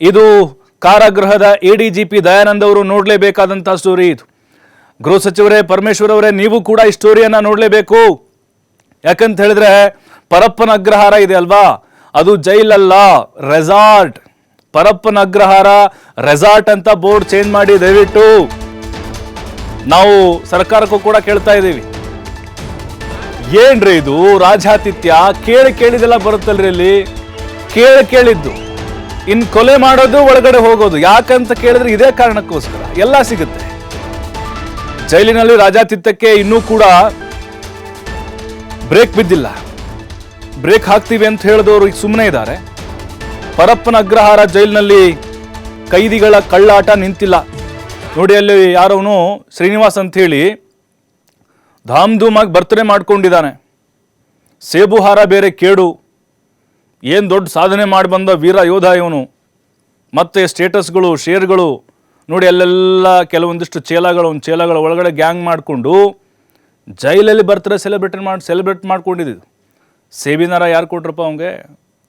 ಇದು ಕಾರಾಗೃಹದ ಎಡಿಜಿಪಿ ದಯಾನಂದ್ ಅವರು ನೋಡಲೇಬೇಕಾದಂತಹ ಸ್ಟೋರಿ ಇದು. ಗೃಹ ಸಚಿವರೇ, ಪರಮೇಶ್ವರ್ ಅವರೇ, ನೀವು ಕೂಡ ಈ ಸ್ಟೋರಿಯನ್ನ ನೋಡಲೇಬೇಕು. ಯಾಕಂತ ಹೇಳಿದ್ರೆ, ಪರಪ್ಪನ ಅಗ್ರಹಾರ ಇದೆ ಅಲ್ವಾ? ಅದು ಜೈಲಲ್ಲ ರೆಸಾರ್ಟ್ ಪರಪ್ಪನ ಅಗ್ರಹಾರ ರೆಸಾರ್ಟ್ ಅಂತ ಬೋರ್ಡ್ ಚೇಂಜ್ ಮಾಡಿ ದಯವಿಟ್ಟು. ನಾವು ಸರ್ಕಾರಕ್ಕೂ ಕೂಡ ಕೇಳ್ತಾ ಇದ್ದೀವಿ. ಏನ್ರಿ ಇದು? ರಾಜಾತಿಥ್ಯ, ಕೇಳಿ ಕೇಳಿದೆಲ್ಲ ಬರುತ್ತಲ್ರಿ ಇಲ್ಲಿ? ಕೇಳಿ ಕೇಳಿದ್ದು. ಇನ್ ಕೊಲೆ ಮಾಡೋದು ಒಳಗಡೆ ಹೋಗೋದು, ಯಾಕಂತ ಕೇಳಿದ್ರೆ ಇದೇ ಕಾರಣಕ್ಕೋಸ್ಕರ. ಎಲ್ಲ ಸಿಗುತ್ತೆ. ಜೈಲಿನಲ್ಲಿ ರಾಜಾತಿತ್ತಕ್ಕೆ ಇನ್ನೂ ಕೂಡ ಬ್ರೇಕ್ ಬಿದ್ದಿಲ್ಲ. ಬ್ರೇಕ್ ಹಾಕ್ತೀವಿ ಅಂತ ಹೇಳಿದವರು ಸುಮ್ಮನೆ ಇದ್ದಾರೆ. ಪರಪ್ಪನ ಅಗ್ರಹಾರ ಜೈಲಿನಲ್ಲಿ ಕೈದಿಗಳ ಕಳ್ಳಾಟ ನಿಂತಿಲ್ಲ. ನೋಡಿ, ಅಲ್ಲಿ ಯಾರವನು ಶ್ರೀನಿವಾಸ್ ಅಂತ ಹೇಳಿ ಧಾಮ್ ಧೂಮಾಗಿ ಬರ್ತನೆ ಮಾಡ್ಕೊಂಡಿದ್ದಾನೆ. ಸೇಬು ಹಾರ ಬೇರೆ ಕೇಡು. ಏನು ದೊಡ್ಡ ಸಾಧನೆ ಮಾಡಿ ಬಂದ ವೀರ ಯೋಧ ಇವನು? ಮತ್ತು ಸ್ಟೇಟಸ್ಗಳು, ಶೇರ್ಗಳು, ನೋಡಿ ಅಲ್ಲೆಲ್ಲ ಕೆಲವೊಂದಿಷ್ಟು ಚೇಲಗಳು ಒಂದು ಚೇಲಗಳ ಒಳಗಡೆ ಗ್ಯಾಂಗ್ ಮಾಡಿಕೊಂಡು ಜೈಲಲ್ಲಿ ಬರ್ತಾರೆ ಸೆಲೆಬ್ರೇಟ್ ಮಾಡಿ ಸೆಲೆಬ್ರೇಟ್ ಮಾಡ್ಕೊಂಡಿದ್ದು ಸೇಬಿನಾರ ಯಾರು ಕೊಟ್ರಪ್ಪ ಅವಂಗೆ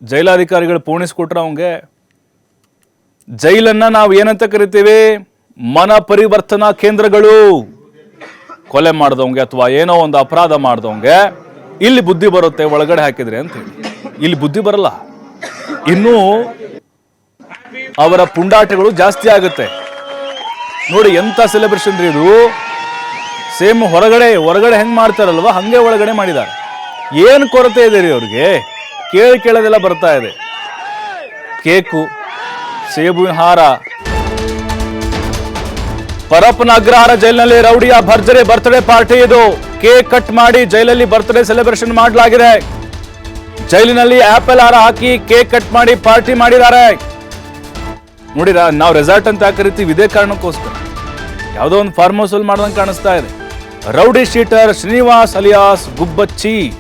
ಜೈಲಾಧಿಕಾರಿಗಳು ಪೋಣಿಸ್ಕೊಟ್ರ ಅವಂಗೆ ಜೈಲನ್ನು ನಾವು ಏನಂತ ಕರಿತೀವಿ? ಮನ ಪರಿವರ್ತನಾ ಕೇಂದ್ರಗಳು. ಕೊಲೆ ಮಾಡ್ದವಂಗೆ ಅಥವಾ ಏನೋ ಒಂದು ಅಪರಾಧ ಮಾಡ್ದವಂಗೆ ಇಲ್ಲಿ ಬುದ್ಧಿ ಬರುತ್ತೆ, ಒಳಗಡೆ ಹಾಕಿದ್ರೆ ಅಂತ ಹೇಳಿ. ಇಲ್ಲಿ ಬುದ್ಧಿ ಬರಲ್ಲ. ಇನ್ನೂ ಅವರ ಪುಂಡಾಟಗಳು ಜಾಸ್ತಿ ಆಗುತ್ತೆ. ನೋಡಿ ಎಂತ ಸೆಲೆಬ್ರೇಷನ್ ರೀ ಇದು. ಸೇಮ್ ಹೊರಗಡೆ ಹೊರಗಡೆ ಹೆಂಗ್ ಮಾಡ್ತಾರಲ್ವ? ಹಂಗೆ ಒಳಗಡೆ ಮಾಡಿದ್ದಾರೆ. ಏನು ಕೊರತೆ ಇದೆ ರೀ ಅವ್ರಿಗೆ? ಕೇಳಿ ಕೇಳೋದೆಲ್ಲ ಬರ್ತಾ ಇದೆ. ಕೇಕು, ಸೇಬುವಿನ ಹಾರ. ಪರಪ್ಪನ ಅಗ್ರಹಾರ ಜೈಲಿನಲ್ಲಿ ರೌಡಿಯ ಭರ್ಜರಿ ಬರ್ತ್ಡೇ ಪಾರ್ಟಿ ಇದು. ಕೇಕ್ ಕಟ್ ಮಾಡಿ ಜೈಲಲ್ಲಿ ಬರ್ತ್ಡೇ ಸೆಲೆಬ್ರೇಷನ್ ಮಾಡಲಾಗಿದೆ. ಜೈಲಿನಲ್ಲಿ ಆಪಲ್ ಹಾರ ಹಾಕಿ ಕೇಕ್ ಕಟ್ ಮಾಡಿ ಪಾರ್ಟಿ ಮಾಡಿದ್ದಾರೆ. ನೋಡಿರ, ನಾವು ರೆಸಾರ್ಟ್ ಅಂತ ಕರಿತೀವಿ, ಇದೇ ಕಾರಣಕ್ಕೋಸ್ಕರ. ಯಾವುದೋ ಒಂದು ಫಾರ್ಮ್ ಹೌಸ್ ಮಾಡ್ದಂಗೆ ಕಾಣಿಸ್ತಾ ಇದೆ. Rowdy sheeter Srinivas alias Gubbachi.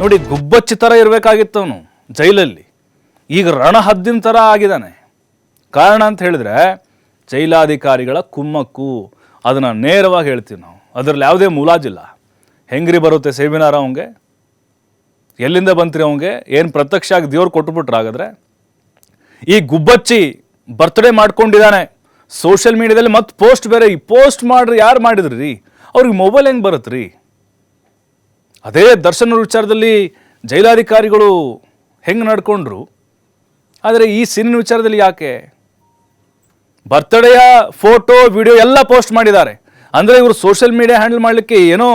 ನೋಡಿ, ಗುಬ್ಬಚ್ಚಿ ಥರ ಇರಬೇಕಾಗಿತ್ತು ಅವನು, ಜೈಲಲ್ಲಿ. ಈಗ ರಣಹದ್ದಿನ ಥರ ಆಗಿದ್ದಾನೆ. ಕಾರಣ ಅಂತ ಹೇಳಿದ್ರೆ, ಜೈಲಾಧಿಕಾರಿಗಳ ಕುಮ್ಮಕ್ಕು. ಅದನ್ನು ನೇರವಾಗಿ ಹೇಳ್ತೀವಿ ನಾವು. ಅದರಲ್ಲಿ ಯಾವುದೇ ಮುಲಾಜಿಲ್ಲ. ಹೆಂಗ್ರಿ ಬರುತ್ತೆ ಸೇಬಿನಾರ ಅವಂಗೆ? ಎಲ್ಲಿಂದ ಬಂತ್ರಿ ಅವಂಗೆ? ಏನು ಪ್ರತ್ಯಕ್ಷ ಆಗಿ ದೇವ್ರು ಕೊಟ್ಬಿಟ್ರೆ ಹಾಗಾದ್ರೆ? ಈ ಗುಬ್ಬಚ್ಚಿ ಬರ್ತ್ಡೇ ಮಾಡ್ಕೊಂಡಿದ್ದಾನೆ. ಸೋಷಿಯಲ್ ಮೀಡಿಯಾದಲ್ಲಿ ಮತ್ತೆ ಪೋಸ್ಟ್ ಬೇರೆ, ಈ ಪೋಸ್ಟ್ ಮಾಡ್ರಿ, ಯಾರು ಮಾಡಿದ್ರಿ? ರೀ ಅವ್ರಿಗೆ ಮೊಬೈಲ್ ಹೆಂಗೆ ಬರುತ್ತೆ ಅದೇ ದರ್ಶನ ವಿಚಾರದಲ್ಲಿ ಜೈಲಾಧಿಕಾರಿಗಳು ಹೆಂಗೆ ನಡ್ಕೊಂಡ್ರು? ಆದರೆ ಈ ಸಿನಿಮಾ ವಿಚಾರದಲ್ಲಿ ಯಾಕೆ? ಬರ್ತ್ಡೇಯ ಫೋಟೋ ವಿಡಿಯೋ ಎಲ್ಲ ಪೋಸ್ಟ್ ಮಾಡಿದ್ದಾರೆ. ಅಂದರೆ ಇವರು ಸೋಷಿಯಲ್ ಮೀಡಿಯಾ ಹ್ಯಾಂಡಲ್ ಮಾಡಲಿಕ್ಕೆ ಏನೋ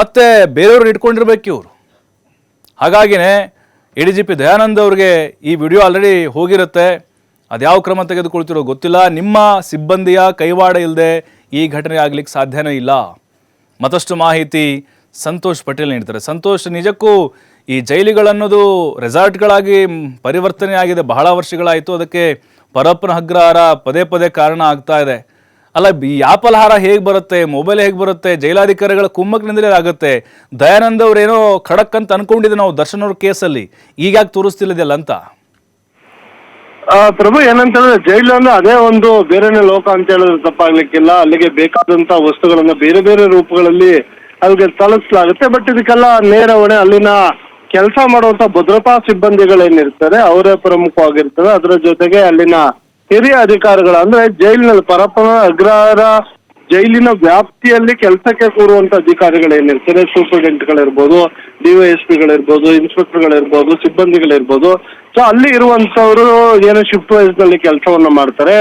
ಮತ್ತೆ ಬೇರೆಯವ್ರು ಇಟ್ಕೊಂಡಿರ್ಬೇಕು ಇವರು. ಹಾಗಾಗಿನೇ A D G P Dayanand ಅವ್ರಿಗೆ ಈ ವಿಡಿಯೋ ಆಲ್ರೆಡಿ ಹೋಗಿರುತ್ತೆ. ಅದು ಯಾವ ಕ್ರಮ ತೆಗೆದುಕೊಳ್ತಿರೋ ಗೊತ್ತಿಲ್ಲ. ನಿಮ್ಮ ಸಿಬ್ಬಂದಿಯ ಕೈವಾಡ ಇಲ್ಲದೆ ಈ ಘಟನೆ ಆಗ್ಲಿಕ್ಕೆ ಸಾಧ್ಯನೇ ಇಲ್ಲ. ಮತ್ತಷ್ಟು ಮಾಹಿತಿ ಸಂತೋಷ್ ಪಟೇಲ್ ನೀಡ್ತಾರೆ. ಸಂತೋಷ್, ನಿಜಕ್ಕೂ ಈ ಜೈಲುಗಳನ್ನೋದು ರೆಸಾರ್ಟ್ಗಳಾಗಿ ಪರಿವರ್ತನೆ ಆಗಿದೆ ಬಹಳ ವರ್ಷಗಳಾಯಿತು. ಅದಕ್ಕೆ ಪರಪ್ಪನ ಅಗ್ರಹಾರ ಪದೇ ಪದೇ ಕಾರಣ ಆಗ್ತಾ ಇದೆ. ಅಲ್ಲ, ಈ ಆಪಲ್ ಹಾರ ಹೇಗೆ ಬರುತ್ತೆ ಮೊಬೈಲ್ ಹೇಗೆ ಬರುತ್ತೆ, ಜೈಲಾಧಿಕಾರಿಗಳ ಕುಮ್ಮಕ್ಕಿನಿಂದಲೇ ಆಗುತ್ತೆ. ದಯಾನಂದ್ ಅವ್ರೇನೋ ಖಡಕ್ ಅಂತ ಅನ್ಕೊಂಡಿದ್ದೆ ನಾವು ದರ್ಶನ್ ಅವ್ರ ಕೇಸಲ್ಲಿ. ಈಗ ಯಾಕೆ ತೋರಿಸ್ತಿಲ್ಲದಲ್ಲ ಅಂತ? ಪ್ರಭು ಏನಂತ ಹೇಳಿದ್ರೆ ಜೈಲು ಅಂದ್ರೆ ಅದೇ ಒಂದು ಬೇರೆನೇ ಲೋಕ ಅಂತ ಹೇಳಿದ್ರೆ ತಪ್ಪಾಗ್ಲಿಕ್ಕಿಲ್ಲ. ಅಲ್ಲಿಗೆ ಬೇಕಾದಂತ ವಸ್ತುಗಳನ್ನ ಬೇರೆ ಬೇರೆ ರೂಪಗಳಲ್ಲಿ ಅಲ್ಲಿಗೆ ತಲುಪಿಸಲಾಗುತ್ತೆ ಬಟ್ ಇದಕ್ಕೆಲ್ಲ ನೇರ ಹೊಣೆ ಅಲ್ಲಿನ ಕೆಲಸ ಮಾಡುವಂತ ಭದ್ರತಾ ಸಿಬ್ಬಂದಿಗಳೇನಿರ್ತಾರೆ, ಅವರೇ ಪ್ರಮುಖವಾಗಿರ್ತಾರೆ ಅದರ ಜೊತೆಗೆ ಅಲ್ಲಿನ ಹಿರಿಯ ಅಧಿಕಾರಿಗಳು ಅಂದ್ರೆ ಜೈಲಿನಲ್ಲಿ ಪರಪ್ಪನ ಅಗ್ರಹಾರ ಜೈಲಿನ ವ್ಯಾಪ್ತಿಯಲ್ಲಿ ಕೆಲಸಕ್ಕೆ ಕೂರುವಂತ ಅಧಿಕಾರಿಗಳೇನಿರ್ತಾರೆ ಸೂಪರಿಂಟೆಂಟ್ಗಳಿರ್ಬೋದು ಡಿವೈಎಸ್ಪಿಗಳಿರ್ಬೋದು ಇನ್ಸ್ಪೆಕ್ಟರ್ಗಳಿರ್ಬೋದು, ಸಿಬ್ಬಂದಿಗಳಿರ್ಬೋದು. ಸೊ ಅಲ್ಲಿ ಇರುವಂತವರು ಏನೋ ಶಿಫ್ಟ್ ವೈಸ್ನಲ್ಲಿ ಕೆಲಸವನ್ನ ಮಾಡ್ತಾರೆ.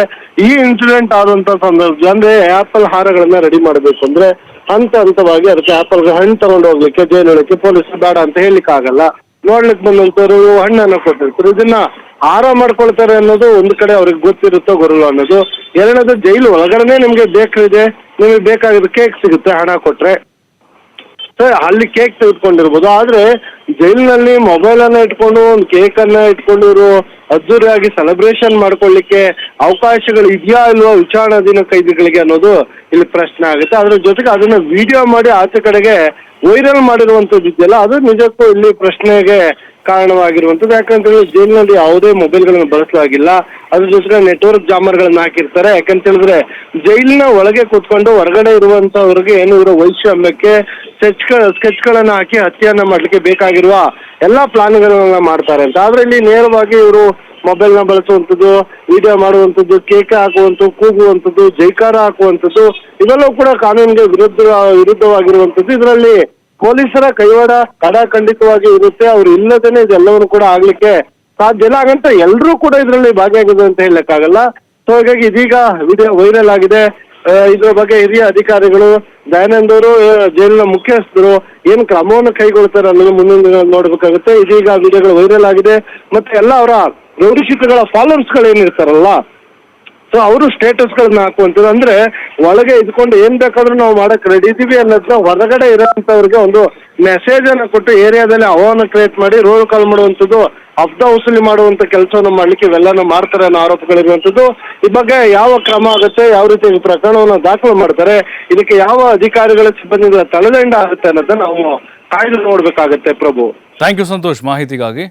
ಈ ಇನ್ಸಿಡೆಂಟ್ ಆದಂತ ಸಂದರ್ಭ, ಅಂದ್ರೆ ಆಪಲ್ ಹಾರಗಳನ್ನ ರೆಡಿ ಮಾಡಬೇಕು ಅಂದ್ರೆ ಹಂತ ಹಂತವಾಗಿ ಅದಕ್ಕೆ ಆಪಲ್ ಹಣ್ಣು ತಗೊಂಡು ಹೋಗ್ಲಿಕ್ಕೆ, ಜೈಲೊಳಕ್ಕೆ ಪೊಲೀಸ್ ಬೇಡ ಅಂತ ಹೇಳಿಕ್ ಆಗಲ್ಲ ನೋಡ್ಲಿಕ್ಕೆ ಬಂದಂತವ್ರು ಹಣ್ಣನ್ನು ಕೊಟ್ಟಿರ್ತಾರೆ. ಇದನ್ನ ಹಾರ ಮಾಡ್ಕೊಳ್ತಾರೆ ಅನ್ನೋದು ಒಂದು ಕಡೆ ಅವ್ರಿಗೆ ಗೊತ್ತಿರುತ್ತೋ ಗೊರಲ್ಲ ಅನ್ನೋದು. ಎರಡನೇದು ಜೈಲು ಒಳಗಡೆ ನಿಮ್ಗೆ ಬೇಕಿದೆ ನಿಮಗೆ ಬೇಕಾಗಿರೋ ಕೇಕ್ ಸಿಗುತ್ತೆ, ಹಣ ಕೊಟ್ರೆ. ಅಲ್ಲಿ ಕೇಕ್ ತೆಗೆದುಕೊಂಡಿರ್ಬೋದು. ಆದ್ರೆ ಜೈಲಿನಲ್ಲಿ ಮೊಬೈಲ್ ಅನ್ನ ಇಟ್ಕೊಂಡು, ಒಂದು ಕೇಕ್ ಅನ್ನ ಇಟ್ಕೊಂಡು ಇವರು ಅದ್ದೂರಿಯಾಗಿ ಸೆಲೆಬ್ರೇಷನ್ ಮಾಡ್ಕೊಳ್ಳಿಕ್ಕೆ ಅವಕಾಶಗಳು ಇದೆಯಾ ಇಲ್ವಾ ವಿಚಾರಣಾಧೀನ ಕೈದಿಗಳಿಗೆ ಅನ್ನೋದು ಇಲ್ಲಿ ಪ್ರಶ್ನೆ ಆಗುತ್ತೆ. ಅದ್ರ ಜೊತೆಗೆ ಅದನ್ನ ವಿಡಿಯೋ ಮಾಡಿ ಆಚೆ ಕಡೆಗೆ ವೈರಲ್ ಮಾಡಿರುವಂತದ್ದು ಇದೆಯಲ್ಲ, ಅದು ನಿಜಕ್ಕೂ ಇಲ್ಲಿ ಪ್ರಶ್ನೆಗೆ ಕಾರಣವಾಗಿರುವಂತದ್ದು. ಯಾಕಂತೇಳಿದ್ರೆ ಜೈಲಿನಲ್ಲಿ ಯಾವುದೇ ಮೊಬೈಲ್ಗಳನ್ನು ಬಳಸಲಾಗಿಲ್ಲ. ಅದ್ರ ಜೊತೆಗೆ ನೆಟ್ವರ್ಕ್ ಜಾಮರ್ಗಳನ್ನ ಹಾಕಿರ್ತಾರೆ. ಯಾಕಂತ ಹೇಳಿದ್ರೆ ಜೈಲಿನ ಒಳಗೆ ಕೂತ್ಕೊಂಡು ಹೊರಗಡೆ ಇರುವಂತವ್ರಿಗೆ ಏನು ಇರೋ ವೈಷಮ್ಯಕ್ಕೆ ಸ್ಕೆಚ್ ಸ್ಕೆಚ್ಗಳನ್ನ ಹಾಕಿ ಹತ್ಯೆಯನ್ನ ಮಾಡ್ಲಿಕ್ಕೆ ಬೇಕಾಗಿರುವ ಎಲ್ಲಾ ಪ್ಲಾನ್ಗಳನ್ನ ಮಾಡ್ತಾರೆ ಅಂತ. ಆದ್ರೆ ಇಲ್ಲಿ ನೇರವಾಗಿ ಇವರು ಮೊಬೈಲ್ನ ಬಳಸುವಂಥದ್ದು ವಿಡಿಯೋ ಮಾಡುವಂತದ್ದು ಕೇಕ್ ಹಾಕುವಂತದ್ದು ಕೂಗುವಂಥದ್ದು, ಜೈಕಾರ ಹಾಕುವಂತದ್ದು ಇದೆಲ್ಲವೂ ಕೂಡ ಕಾನೂನಿಗೆ ವಿರುದ್ಧ ವಿರುದ್ಧವಾಗಿರುವಂತದ್ದು ಇದರಲ್ಲಿ ಪೊಲೀಸರ ಕೈವಾಡ ಖಂಡಿತವಾಗಿ ಇರುತ್ತೆ. ಅವ್ರು ಇಲ್ಲದೇನೆ ಇದೆಲ್ಲವನ್ನು ಕೂಡ ಆಗ್ಲಿಕ್ಕೆ ಸಾಧ್ಯ ಇಲ್ಲ. ಹಾಗಂತ ಎಲ್ಲರೂ ಕೂಡ ಇದರಲ್ಲಿ ಭಾಗಿಯಾಗಿದೆ ಅಂತ ಹೇಳಕ್ಕಾಗಲ್ಲ. ಸೊ ಹಾಗಾಗಿ ಇದೀಗ ವಿಡಿಯೋ ವೈರಲ್ ಆಗಿದೆ. ಇದ್ರ ಬಗ್ಗೆ ಹಿರಿಯ ಅಧಿಕಾರಿಗಳು ದಯಾನಂದ್ ಅವರು ಜೈಲಿನ ಮುಖ್ಯಸ್ಥರು ಏನ್ ಕ್ರಮವನ್ನು ಕೈಗೊಳ್ತಾರೆ ಅನ್ನೋದು ಮುಂದಿನ ದಿನ ನೋಡ್ಬೇಕಾಗುತ್ತೆ. ಇದೀಗ ವಿಡಿಯೋಗಳು ವೈರಲ್ ಆಗಿದೆ. ಮತ್ತೆ ಎಲ್ಲ ಅವರ ರೌಡಿಶೀಟಗಳ ಫಾಲೋವರ್ಸ್ಗಳು ಏನಿರ್ತಾರಲ್ಲ ಸೊ ಅವರು ಸ್ಟೇಟಸ್ ಗಳನ್ನ ಹಾಕುವಂಥದ್ದು. ಅಂದ್ರೆ ಒಳಗೆ ಇದ್ಕೊಂಡು ಏನ್ ಬೇಕಾದ್ರೂ ನಾವು ಮಾಡಕ್ ರೆಡಿ ಇದೀವಿ ಅನ್ನೋದನ್ನ ಹೊರಗಡೆ ಇರೋಂಥವ್ರಿಗೆ ಒಂದು ಮೆಸೇಜ್ ಅನ್ನ ಕೊಟ್ಟು ಏರಿಯಾದಲ್ಲಿ ಅವನ್ನ ಕ್ರಿಯೇಟ್ ಮಾಡಿ ರೋಲ್ ಕಾಲ್ ಮಾಡುವಂಥದ್ದು ಅಬ್ದ ವಸೂಲಿ ಮಾಡುವಂತ ಕೆಲಸವನ್ನು ಮಾಡ್ಲಿಕ್ಕೆ ಇವೆಲ್ಲನೂ ಮಾಡ್ತಾರೆ ಅನ್ನೋ ಆರೋಪಗಳಿರುವಂಥದ್ದು ಈ ಬಗ್ಗೆ ಯಾವ ಕ್ರಮ ಆಗುತ್ತೆ, ಯಾವ ರೀತಿ ಪ್ರಕರಣವನ್ನು ದಾಖಲು ಮಾಡ್ತಾರೆ, ಇದಕ್ಕೆ ಯಾವ ಅಧಿಕಾರಿಗಳ ಸಿಬ್ಬಂದಿಗಳ ತಲೆದಂಡ ಆಗುತ್ತೆ ಅನ್ನೋದನ್ನ ನಾವು ಕಾಯ್ದು ನೋಡ್ಬೇಕಾಗತ್ತೆ ಪ್ರಭು. ಥ್ಯಾಂಕ್ ಯು ಸಂತೋಷ್ ಮಾಹಿತಿಗಾಗಿ.